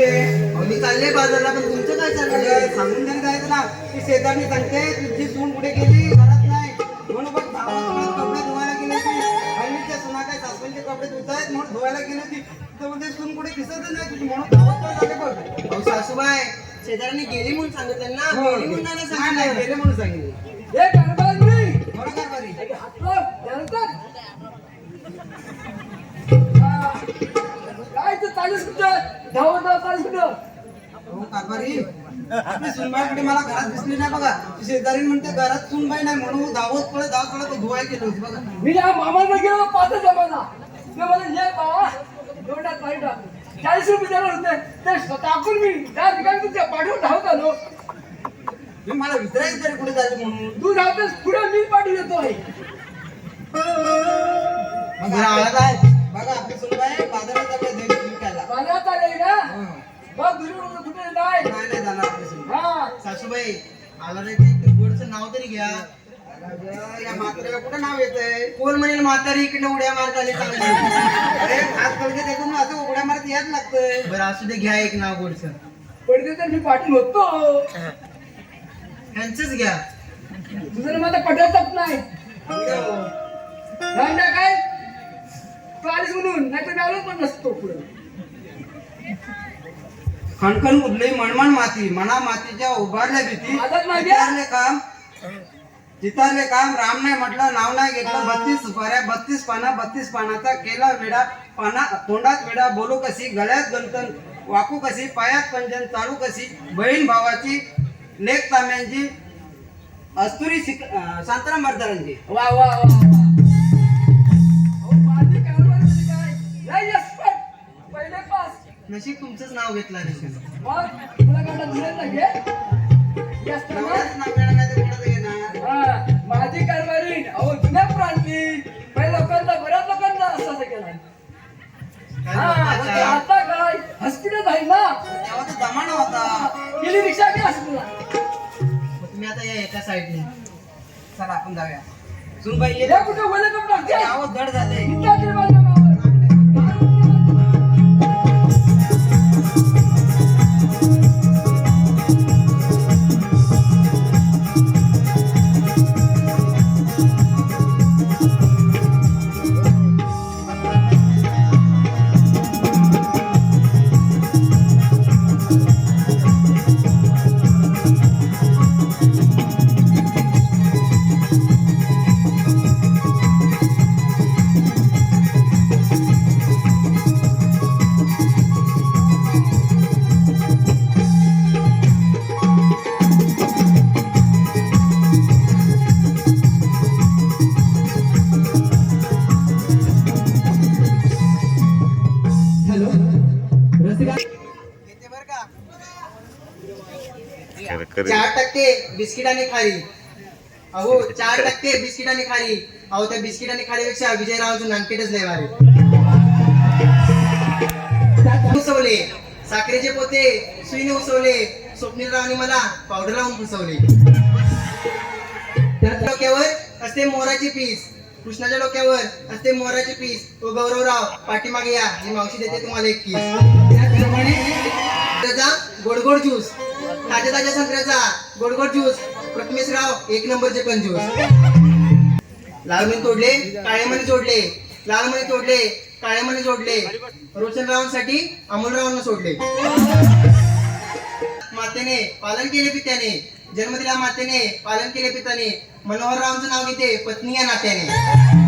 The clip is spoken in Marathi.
कुठे अहो, मी चालले बाजारला पण तुमचं काय चाललंय? सांगून तरी जायचं ना ती शेजारनी सांगते तुझी सून कुठे गेली? घरात नाही. म्हणून भावाला कपडे धुवायला गेली होती. बहिणीच्या सुना काय सासऱ्यांचे कपडे धुत आहेत म्हणून धुवायला गेली होती. तर म्हणजे सून कुठे दिसत नाही तुझी. म्हणून धावत पण झाले बघ. अहो सासूबाई शेजाऱ्यांनी गेली म्हणून सांगितलं ना. हो, गेली म्हणून नाही नाही, नाही, सांगितलं. गेले म्हणून सांगितले. हे कारभारी बरं का ते चालीस कुठं धावत धावत चालीस कुठं हो कारभारी आपली सुनबाई कुठे मला घरात दिसली नाही बघा. ती शेजारी म्हणते घरात सुनबाई नाही म्हणून धावत पळत धावत पळत धुवाय गेली होती बघा. मी या मामाला गेलो पाच जमाना ते मला ये बाबा पाणी टाक चाळीस रुपये देणार होते. ते टाकून मी त्या ठिकाणी तुझ्या पाठवून धावत आलो. तुम्ही मला विचारायचं तरी कुठे झाले म्हणून? तू धावतेस पुढे मी पाठी देतो आहे मग घरा आळत आहे हा आला रे ते गोडचं नाव तरी घ्या. या म्हाताऱ्याला कुठं नाव येतंय? कोण म्हणेल म्हातारी इकडे उड्या मारत आली चांगली अरे असं उघड्या मारत याच लागतंय. बरं असू दे घ्या एक नाव गोडचं पडते तर मी पाठवून होतो. ह्यांचंच घ्या. तुझं माझा पटतच नाही. धंदा काय? तू आलीस म्हणून नाही तर मी आलो पण नसतो पुढे. खणखण उरली मणमण माती मना मातीच्या उभारल्या भीती. चितारले काम चितारले काम राम नाही म्हटलं नाव नाही घेतलं बत्तीस सुपाऱ्या बत्तीस पाना बत्तीस पानाचा केला वेडा पाना तोंडात वेडा बोलू कशी गळ्यात गंतन वाकू कशी पायात पंजन चालू कशी बहीण भावाची लेख तांब्यांची अस्तुरी शिक अं, शांताराम मर्दारांची वा वा वा. नशीब तुमचंच नाव घेतलं रे. मग तुला काय दुसऱ्यात नाही घे? जास्त ना? नवऱ्याचं नाव घेणं नाही तर कोणाचं घेणार हा, माझी कारभारी. अहो जुन्या प्रांती पहिले लोकांचा बऱ्याच लोकांचा असं केला. हा आता? काय? हॉस्पिटल आहे ना? तेव्हा तर जमाना होता. गेली रिक्षा बी हॉस्पिटलला तुम्ही आता या एका साईडने चला आपण जाऊया. सुनबाई ये. कुठे वले कपडे टाकते? गावात जड झालंय चार टक्के बिस्किट आणि खारी अहो चार टक्के बिस्किट आणि खारी अहो त्या बिस्किट आणि खारीपेक्षा विजयरावाचं नानकेटच लय भारी. उसवले. साखरेचे पोते सुईने उसवले. स्वप्नीलरावने मला पावडर लावून फसवले डोक्यावर असते मोराची पीस. कृष्णाच्या डोक्यावर असते मोराची पीस. तो गौरवराव पाठीमागे या. ही मावशी देते तुम्हाला एक पीस त्याचप्रमाणे त्याचा गोडगोड ज्यूस ताज्या ताज्या संत्र्याचा गोडगोड ज्यूस प्रथमेश राव एक नंबरचे कंजूस लाल मणी तोडले काळे मणी जोडले. लाल मणी तोडले काळे मणी जोडले. रोशनरावांसाठी अमोलरावांना सोडले. मातेने पालन केले पित्याने. जन्म दिला मातेने पालन केले पित्याने. मनोहररावांचं नाव घेते पत्नी या नात्याने.